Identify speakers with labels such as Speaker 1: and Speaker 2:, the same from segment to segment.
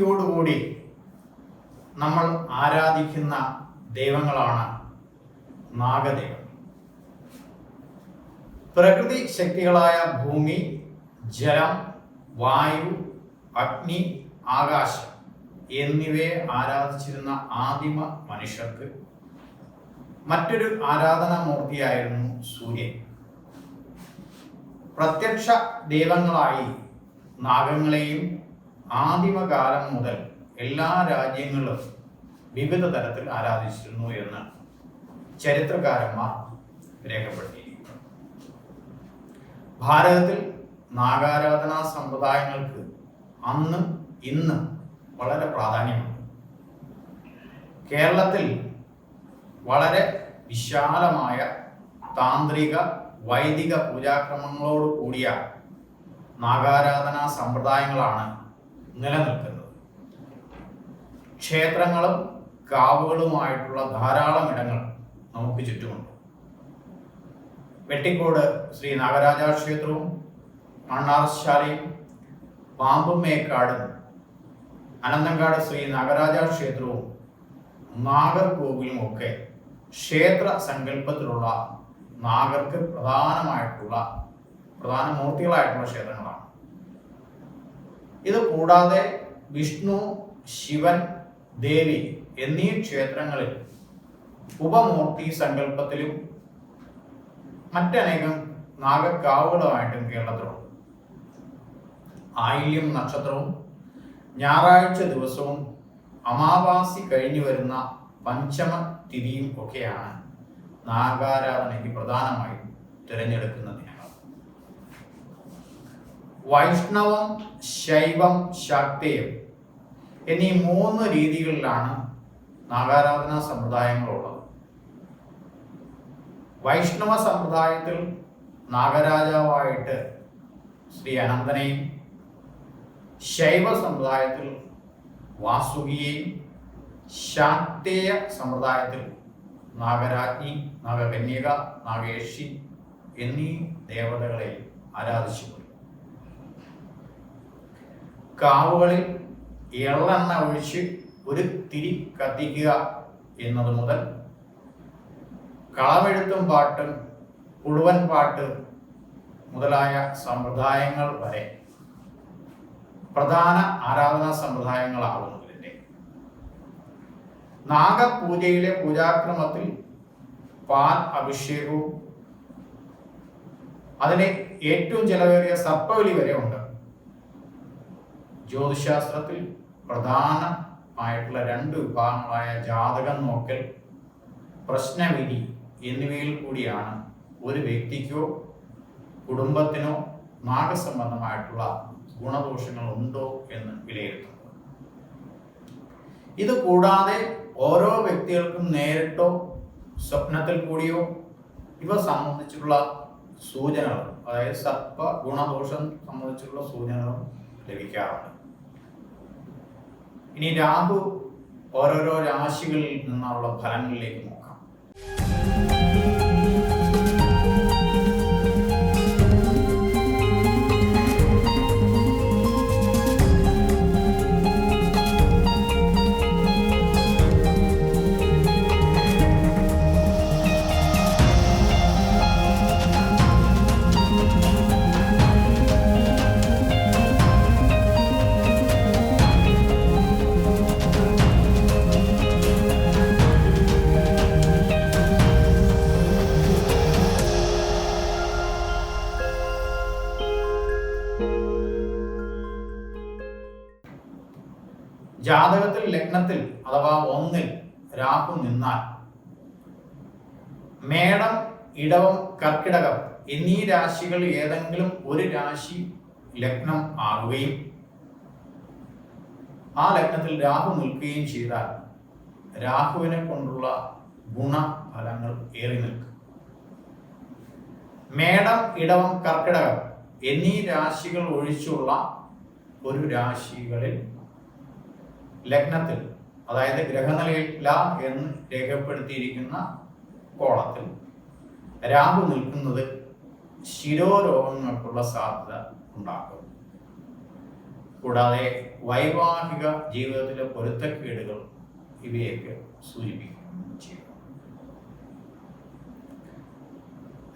Speaker 1: ഭക്തിയോടുകൂടി നമ്മൾ ആരാധിക്കുന്ന ദൈവങ്ങളാണ് നാഗദേവൻ പ്രകൃതി ശക്തികളായ ഭൂമി ജലം വായു അഗ്നി ആകാശം എന്നിവയെ ആരാധിച്ചിരുന്ന ആദിമ മനുഷ്യർക്ക് മറ്റൊരു ആരാധനാമൂർത്തിയായിരുന്നു സൂര്യൻ. പ്രത്യക്ഷ ദൈവങ്ങളായി നാഗങ്ങളെയും ആദിമകാലം മുതൽ എല്ലാ രാജ്യങ്ങളും വിവിധ തരത്തിൽ ആരാധിച്ചിരുന്നു എന്ന് ചരിത്രകാരന്മാർ രേഖപ്പെടുത്തിയിരിക്കുന്നു. ഭാരതത്തിൽ നാഗാരാധനാ സമ്പ്രദായങ്ങൾക്ക് അന്ന് ഇന്ന് വളരെ പ്രാധാന്യമുണ്ട്. കേരളത്തിൽ വളരെ വിശാലമായ താന്ത്രിക വൈദിക പൂജാക്രമങ്ങളോട് കൂടിയ നാഗാരാധനാ സമ്പ്രദായങ്ങളാണ് നിലനിൽക്കുന്നത്. ക്ഷേത്രങ്ങളും കാവുകളുമായിട്ടുള്ള ധാരാളം ഇടങ്ങൾ നമുക്ക് ചുറ്റുമുണ്ട്. വെട്ടിക്കോട് ശ്രീ നാഗരാജ ക്ഷേത്രവും മണ്ണാർശാലയും പാമ്പുമേക്കാടും അനന്തങ്കാട് ശ്രീ നാഗരാജ ക്ഷേത്രവും നാഗർകോവിലും ഒക്കെ ക്ഷേത്ര സങ്കല്പത്തിലുള്ള നാഗർക്ക് പ്രധാനമായിട്ടുള്ള പ്രധാന മൂർത്തികളായിട്ടുള്ള ക്ഷേത്രങ്ങളാണ്. ഇത് കൂടാതെ വിഷ്ണു ശിവൻ ദേവി എന്നീ ക്ഷേത്രങ്ങളിൽ ഉപമൂർത്തി സങ്കല്പത്തിലും മറ്റനേകം നാഗക്കാവുകളുമായിട്ടും കേരളത്തിലുണ്ട്. ആയില്യം നക്ഷത്രവും ഞായറാഴ്ച ദിവസവും അമാവാസി കഴിഞ്ഞു വരുന്ന പഞ്ചമ തിരിയും ഒക്കെയാണ് നാഗാരാധനയ്ക്ക് പ്രധാനമായും തിരഞ്ഞെടുക്കുന്ന ദിനങ്ങൾ വൈഷ്ണവം ശൈവം ശക്തിയും എന്നീ മൂന്ന് രീതികളിലാണ് നാഗാരാധനാ സമ്പ്രദായങ്ങളുള്ളത്. വൈഷ്ണവ സമ്പ്രദായത്തിൽ നാഗരാജാവായിട്ട് ശ്രീ അനന്തനെയും ശൈവ സമ്പ്രദായത്തിൽ വാസുകിയെയും ശാക്തേയ സമ്പ്രദായത്തിൽ നാഗരാജ്ഞി നാഗകന്യക നാഗേഷി എന്നീ ദേവതകളെ ആരാധിച്ചു. കാവുകളിൽ എള്ളെണ്ണ ഒഴിച്ച് ഒരു തിരി കത്തിക്കുക എന്നത് മുതൽ കളമെഴുത്തും പാട്ടും പുഴുവൻ പാട്ട് മുതലായ സമ്പ്രദായങ്ങൾ വരെ പ്രധാന ആരാധനാ സമ്പ്രദായങ്ങളാകുന്നു ഇതിന്റെ നാഗപൂജയിലെ പൂജാക്രമത്തിൽ പാൽ അഭിഷേകവും അതിന് ഏറ്റവും ചെലവേറിയ സർപ്പവലി വരെ ഉണ്ട്. ജ്യോതിശാസ്ത്രത്തിൽ പ്രധാനമായിട്ടുള്ള രണ്ട് വിഭാഗങ്ങളായ ജാതകം നോക്കൽ പ്രശ്നവിധി എന്നിവയിൽ കൂടിയാണ് ഒരു വ്യക്തിക്കോ കുടുംബത്തിനോ നാഗസംബന്ധമായിട്ടുള്ള ഗുണദോഷങ്ങൾ ഉണ്ടോ എന്ന് വിലയിരുത്തുന്നത്. ഇത് കൂടാതെ ഓരോ വ്യക്തികൾക്കും നേരിട്ടോ സ്വപ്നത്തിൽ കൂടിയോ ഇവ സംബന്ധിച്ചുള്ള സൂചനകളും അതായത് സർപ്പ ഗുണദോഷം സംബന്ധിച്ചുള്ള സൂചനകളും ലഭിക്കാറുണ്ട്. ഇനി രാഹു ഓരോരോ രാശികളിൽ നിന്നുള്ള ഫലങ്ങളിലേക്ക് നോക്കാം. ജാതകത്തിൽ ലഗ്നത്തിൽ അഥവാ ഒന്നിൽ രാഹു നിന്നാൽ മേടം ഇടവം കർക്കിടകം എന്നീ രാശികൾ ഏതെങ്കിലും ഒരു രാശി ലഗ്നം ആകുകയും ആ ലഗ്നത്തിൽ രാഹു നിൽക്കുകയും ചെയ്താൽ രാഹുവിനെ കൊണ്ടുള്ള ഗുണഫലങ്ങൾ ഏറി നിൽക്കും. മേടം ഇടവം കർക്കിടകം എന്നീ രാശികൾ ഒഴിച്ചുള്ള ഒരു രാശികളിൽ ലഗ്നത്തിൽ അതായത് ഗ്രഹനിലയില്ല എന്ന് രേഖപ്പെടുത്തിയിരിക്കുന്ന കോളത്തിൽ രാഹു നിൽക്കുന്നത് ശിരോരോഗങ്ങൾക്കുള്ള സാധ്യത ഉണ്ടാക്കും. കൂടാതെ വൈവാഹിക ജീവിതത്തിലെ പൊരുത്തക്കേടുകൾ ഇവയൊക്കെ സൂചിപ്പിക്കുകയും ചെയ്യും.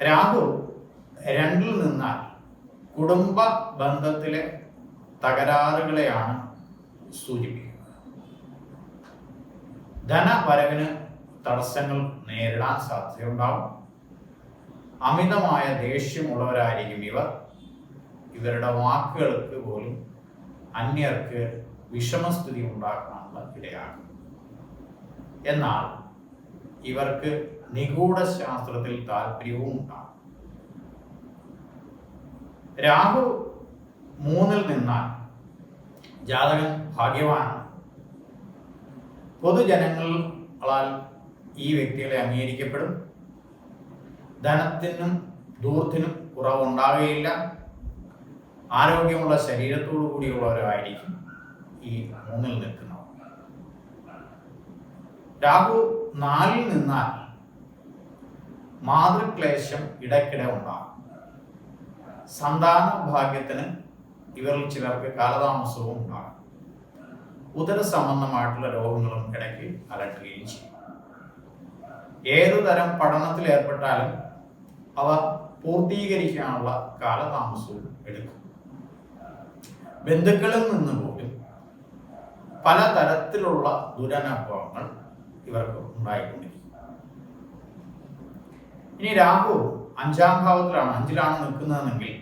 Speaker 1: രാഹു രണ്ടിൽ നിന്നാൽ കുടുംബ ബന്ധത്തിലെ തകരാറുകളെയാണ് സൂചിപ്പിക്കുന്നത്. ധനവരവിന് തടസ്സങ്ങൾ നേരിടാൻ സാധ്യതയുണ്ടാവും. അമിതമായ ദേഷ്യമുള്ളവരായിരിക്കും ഇവർ. ഇവരുടെ വാക്കുകൾക്ക് പോലും അന്യർക്ക് വിഷമസ്ഥിതി ഉണ്ടാക്കാനുള്ള ഇടയാകും. എന്നാൽ ഇവർക്ക് നിഗൂഢ ശാസ്ത്രത്തിൽ താല്പര്യവും ഉണ്ടാകും. രാഹു മൂന്നിൽ നിന്നാൽ ജാതകൻ ഭാഗ്യവാനാണ്. പൊതുജനങ്ങളാൽ ഈ വ്യക്തികളെ അംഗീകരിക്കപ്പെടും. ധനത്തിനും ദൂർത്തിനും കുറവുണ്ടാകുകയില്ല ആരോഗ്യമുള്ള ശരീരത്തോടു കൂടിയുള്ളവരായിരിക്കും ഈ മൂന്നിൽ നിൽക്കുന്നവർ. രാഹു നാലിൽ നിന്നാൽ മാതൃക്ലേശം ഇടയ്ക്കിടെ ഉണ്ടാകും. സന്താന ഭാഗ്യത്തിന് ഇവരിൽ ചിലർക്ക് കാലതാമസവും ഉണ്ടാകും. ഉദര സംബന്ധമായിട്ടുള്ള രോഗങ്ങളും ഇടയ്ക്ക് അലട്ടുകയും ചെയ്യും. ഏതു തരം പഠനത്തിൽ ഏർപ്പെട്ടാലും അവ പൂർത്തീകരിക്കാനുള്ള കാലതാമസവും എടുക്കും. ബന്ധുക്കളിൽ നിന്ന് പോലും പലതരത്തിലുള്ള ദുരനുഭവങ്ങൾ ഇവർക്ക് ഉണ്ടായിക്കൊണ്ടിരിക്കും. ഇനി രാഹു അഞ്ചാം ഭാവത്തിലാണ് അഞ്ചിലാണ് നിൽക്കുന്നതെങ്കിൽ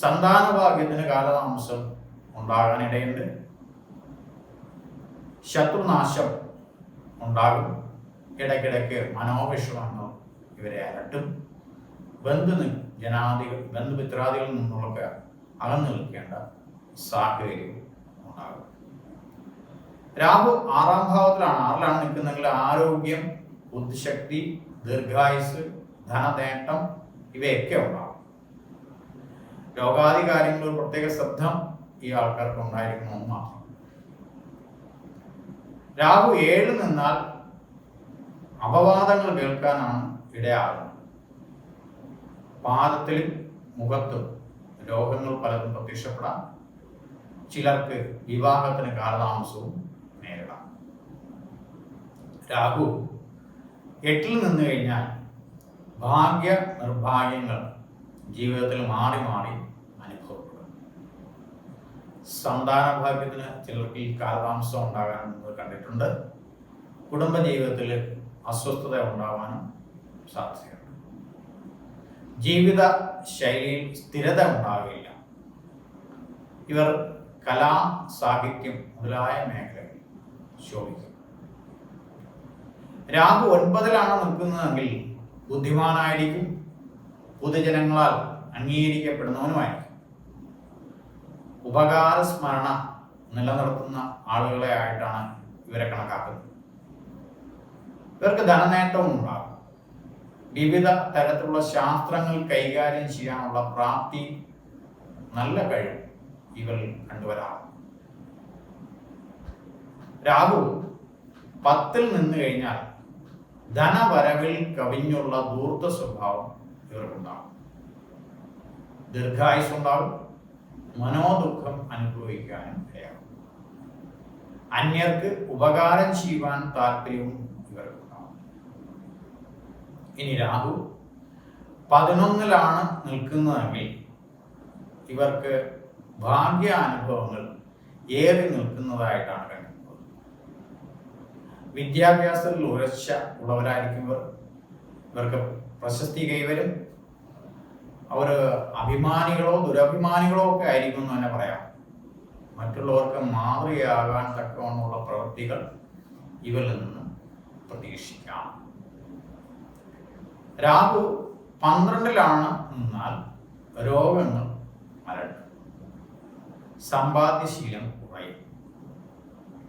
Speaker 1: സന്താനഭാഗ്യത്തിന് കാലതാമസം ഉണ്ടാകാനിടയുണ്ട്. ശത്രുനാശം ഉണ്ടാകും. ഇടയ്ക്കിടയ്ക്ക് മനോവിഷമങ്ങൾ ഇവരെ അലട്ടും. ബന്ധു ജനാദികൾ ബന്ധുമിത്രാദികളിൽ നിന്നുള്ളൊക്കെ അകന്നു നിൽക്കേണ്ട സാഹചര്യം ഉണ്ടാകും. രാഹു ആറാം ഭാവത്തിലാണ്. ആറിലാണ് നിൽക്കുന്നെങ്കിൽ ആരോഗ്യം ബുദ്ധിശക്തി ദീർഘായുസ് ധനനേട്ടം ഇവയൊക്കെ ഉണ്ടാകും. രോഗാദി കാര്യങ്ങളിൽ പ്രത്യേക ശ്രദ്ധ ഈ ആൾക്കാർക്ക് ഉണ്ടായിരിക്കണമെന്ന് മാത്രം രാഹു ഏഴ് നിന്നാൽ അപവാദങ്ങൾ കേൾക്കാനാണ് ഇടയാകുന്നത്. പാദത്തിലും മുഖത്തും രോഗങ്ങൾ പലതും പ്രത്യക്ഷപ്പെടാം. ചിലർക്ക് വിവാഹത്തിന് കാലതാമസവും നേരിടാം. രാഹു എട്ടിൽ നിന്ന് കഴിഞ്ഞാൽ ഭാഗ്യ നിർഭാഗ്യങ്ങൾ ജീവിതത്തിൽ മാറി മാറി അനുഭവപ്പെടും. സന്താന ഭാഗ്യത്തിന് ചിലർക്ക് ഈ കാലതാമസം ഉണ്ടാകാനും നമ്മൾ കണ്ടിട്ടുണ്ട്. കുടുംബജീവിതത്തിൽ അസ്വസ്ഥത ഉണ്ടാവാനും സാധ്യതയുണ്ട്. ജീവിത ശൈലിയിൽ സ്ഥിരത ഉണ്ടാവില്ല. ഇവർ കലാ സാഹിത്യം മുതലായ മേഖലകളിൽ ശോഭിക്കും. രാഹു ഒൻപതിലാണ് നിൽക്കുന്നതെങ്കിൽ ബുദ്ധിമാനായിരിക്കും. പൊതുജനങ്ങളാൽ അംഗീകരിക്കപ്പെടുന്നവനുമായിരിക്കും. ഉപകാര സ്മരണ നിലനിർത്തുന്ന ആളുകളെ ആയിട്ടാണ് ഇവരെ കണക്കാക്കുന്നത്. ഇവർക്ക് ധനനേട്ടവും ഉണ്ടാകും. വിവിധ തരത്തിലുള്ള ശാസ്ത്രങ്ങൾ കൈകാര്യം ചെയ്യാനുള്ള പ്രാപ്തി നല്ല കഴിവ് ഇവരിൽ കണ്ടുവരാം രാഹു പത്തിൽ നിന്ന് കഴിഞ്ഞാൽ ധനവരവിൽ കവിഞ്ഞുള്ള ദൂർത്ത സ്വഭാവം ഇവർക്കുണ്ടാകും ദീർഘായുസ് ഉണ്ടാകും. മനോദുഃഖം അനുഭവിക്കാനും ഇടയാകും അന്യർക്ക് ഉപകാരം ചെയ്യുവാൻ താല്പര്യവും ഇവർക്കുണ്ടാവും. ഇനി രാഹു പതിനൊന്നിലാണ് നിൽക്കുന്നതെങ്കിൽ ഇവർക്ക് ഭാഗ്യാനുഭവങ്ങൾ ഏറി നിൽക്കുന്നതായിട്ടാണ് കണ്ടിട്ടുള്ളത് വിദ്യാഭ്യാസത്തിൽ ഉറച്ച ഉള്ളവരായിരിക്കും ഇവർ. ഇവർക്ക് പ്രശസ്തി കൈവരും. അവർ അഭിമാനികളോ ദുരഭിമാനികളോ ഒക്കെ ആയിരിക്കും എന്ന് തന്നെ പറയാം. മറ്റുള്ളവർക്ക് മാതൃകയാകാൻ തക്കവണ്ണമുള്ള പ്രവൃത്തികൾ ഇവരിൽ നിന്ന് പ്രതീക്ഷിക്കാം. രാഹു പന്ത്രണ്ടിലാണ് നിന്നാൽ രോഗങ്ങൾ മരണം സമ്പാദ്യശീലം കുറയും.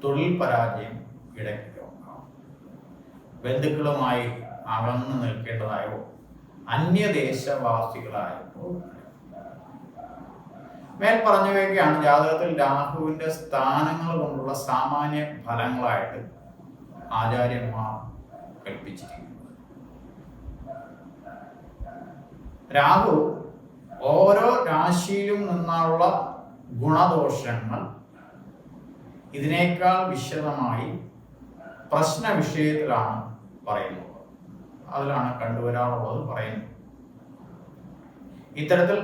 Speaker 1: തൊഴിൽ പരാജയം ഇടയ്ക്ക് ബന്ധുക്കളുമായി അകന്നു നിൽക്കേണ്ടതായോ അന്യദേശവാസികളായപ്പോ മേൽ പറഞ്ഞവയൊക്കെയാണ് ജാതകത്തിൽ രാഹുവിന്റെ സ്ഥാനങ്ങൾ കൊണ്ടുള്ള സാമാന്യ ഫലങ്ങളായിട്ട് ആചാര്യന്മാർ കൽപ്പിച്ചിരിക്കുന്നത്. രാഹു ഓരോ രാശിയിലും നിന്നുള്ള ഗുണദോഷങ്ങൾ ഇതിനേക്കാൾ വിശദമായി പ്രശ്ന വിഷയത്തിലാണ് പറയുന്നത്. അതിലാണ് കണ്ടുവരാറുള്ളത് പറയുന്നത്. ഇത്തരത്തിൽ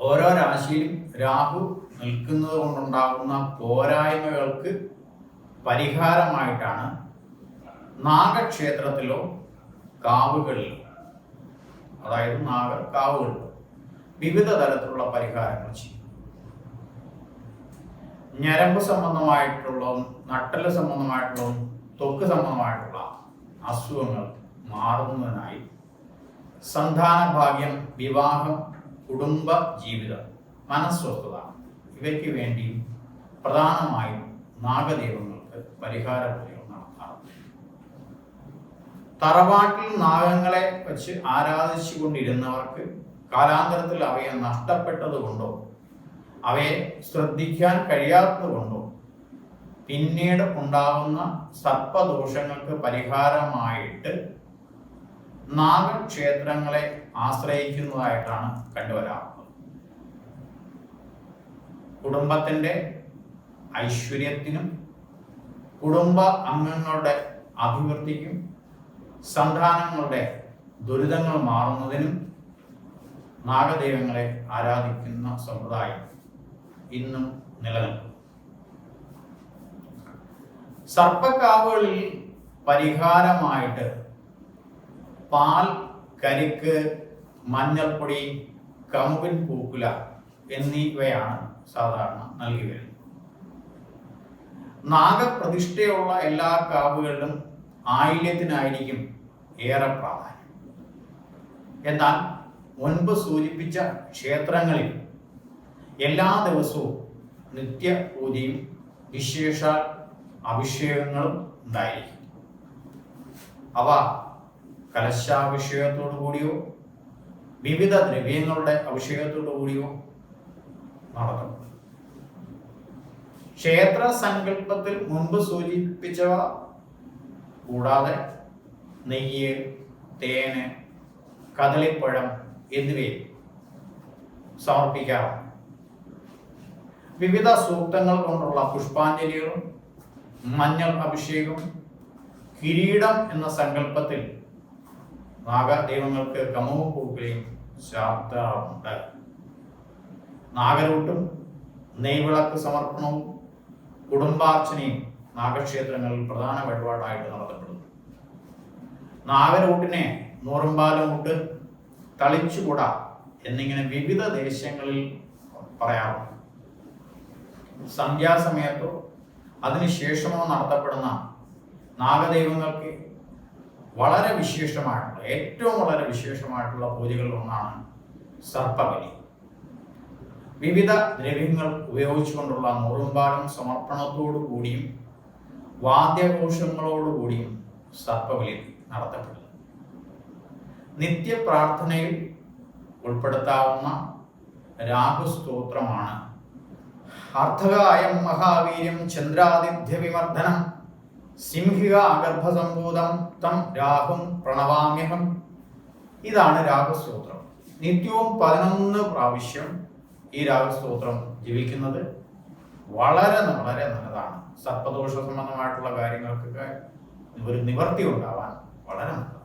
Speaker 1: ഓരോ രാശിയിലും രാഹു നിൽക്കുന്നത് കൊണ്ടുണ്ടാകുന്ന പോരായ്മകൾക്ക് പരിഹാരമായിട്ടാണ് നാഗക്ഷേത്രത്തിലോ കാവുകളിലോ അതായത് നാഗ കാവുകളിലോ വിവിധ തരത്തിലുള്ള പരിഹാരങ്ങൾ ചെയ്യും ഞരമ്പ് സംബന്ധമായിട്ടുള്ളതും നട്ടൽ സംബന്ധമായിട്ടുള്ളതും തൊക്ക് സംബന്ധമായിട്ടുള്ള അസുഖങ്ങൾ മാറുന്നതിനായി സന്താന ഭാഗ്യം വിവാഹം കുടുംബ ജീവിതം മനസ്വസ്ഥത ഇവയ്ക്ക് വേണ്ടി പ്രധാനമായും നാഗദൈവങ്ങൾക്ക് പരിഹാര പൂജകൾ നടത്താറുണ്ട്. തറവാട്ടിൽ നാഗങ്ങളെ വെച്ച് ആരാധിച്ചു കൊണ്ടിരുന്നവർക്ക് കാലാന്തരത്തിൽ അവയെ നഷ്ടപ്പെട്ടതുകൊണ്ടോ അവയെ ശ്രദ്ധിക്കാൻ കഴിയാത്തതുകൊണ്ടോ പിന്നീട് ഉണ്ടാകുന്ന സർപ്പദോഷങ്ങൾക്ക് പരിഹാരമായിട്ട് നാഗക്ഷേത്രങ്ങളെ ആശ്രയിക്കുന്നതായിട്ടാണ് കണ്ടുവരാറുള്ളത്. കുടുംബത്തിന്റെ ഐശ്വര്യത്തിനും കുടുംബ അംഗങ്ങളുടെ അഭിവൃദ്ധിക്കും സന്താനങ്ങളുടെ ദുരിതങ്ങൾ മാറുന്നതിനും നാഗദൈവങ്ങളെ ആരാധിക്കുന്ന സമ്പ്രദായം ഇന്നും നിലനിൽക്കും സർപ്പക്കാവുകളിൽ പരിഹാരമായിട്ട് പാൽ കരിക്ക് മഞ്ഞൾപ്പൊടി കമ്പിൻ പൂക്കുല എന്നിവയാണ് സാധാരണ നൽകി വരുന്നത്. നാഗപ്രതിഷ്ഠയുള്ള എല്ലാ കാവുകളിലും ആയില്യത്തിനായിരിക്കും ഏറെ പ്രാധാന്യം. എന്നാൽ മുൻപ് സൂചിപ്പിച്ച ക്ഷേത്രങ്ങളിൽ എല്ലാ ദിവസവും നിത്യ പൂജയും വിശേഷ അഭിഷേകങ്ങളും ഉണ്ടായിരിക്കും. അവ കലശാഭിഷേകത്തോടു കൂടിയോ? വിവിധ ദ്രവ്യങ്ങളുടെ അഭിഷേകത്തോടു കൂടിയോ നടത്തപ്പെടും ക്ഷേത്ര സങ്കല്പത്തിൽ മുൻപ് സൂചിപ്പിച്ചവ കൂടാതെ നെയ്യ് തേന് കദളിപ്പഴം എന്നിവയെ സമർപ്പിക്കാറുണ്ട് വിവിധ സൂക്തങ്ങൾ കൊണ്ടുള്ള പുഷ്പാഞ്ജലികളും മഞ്ഞൾ അഭിഷേകം കിരീടം എന്ന സങ്കല്പത്തിൽ നാഗദൈവങ്ങൾക്ക് കമവും പൂക്കുകയും ചാർത്താറുണ്ട് നാഗരൂട്ടും നെയ്വിളക്ക് സമർപ്പണവും കുടുംബാർച്ചനയും നാഗക്ഷേത്രങ്ങളിൽ പ്രധാന വഴിപാടായിട്ട് നടത്തപ്പെടുന്നു. നാഗരൂട്ടിനെ നൂറുമ്പാലമുട്ട് തളിച്ചുകൂട എന്നിങ്ങനെ വിവിധ ദേശങ്ങളിൽ പറയാറുണ്ട്. സന്ധ്യാസമയത്തോ അതിനുശേഷമോ നടത്തപ്പെടുന്ന നാഗദൈവങ്ങൾക്ക് വളരെ വിശേഷമായിട്ടുള്ള ഏറ്റവും വളരെ വിശേഷമായിട്ടുള്ള പൂജകളിൽ ഒന്നാണ് സർപ്പബലി. വിവിധ ദ്രവ്യങ്ങൾ ഉപയോഗിച്ചുകൊണ്ടുള്ള മുറുമ്പാടും സമർപ്പണത്തോടു കൂടിയും വാദ്യഘോഷങ്ങളോടുകൂടിയും സർപ്പബലി നടത്തപ്പെടുന്നു. നിത്യപ്രാർത്ഥനയിൽ ഉൾപ്പെടുത്താവുന്ന രാഹുസ്തോത്രമാണ് അർത്ഥകായം മഹാവീര്യം ചന്ദ്രാതിഥ്യ വിമർദ്ദനം സിംഹിക ഗർഭസംഭൂതം തം രാഹും പ്രണവാമ്യഹം. ഇതാണ് രാഹുസ്തോത്രം. നിത്യവും പതിനൊന്ന് പ്രാവശ്യം ഈ രാഹുസ്തോത്രം ജപിക്കുന്നത് വളരെ വളരെ നല്ലതാണ്. സർപ്പദോഷ സംബന്ധമായിട്ടുള്ള കാര്യങ്ങൾക്കൊക്കെ ഒരു നിവർത്തി ഉണ്ടാവാൻ വളരെ നല്ലതാണ്.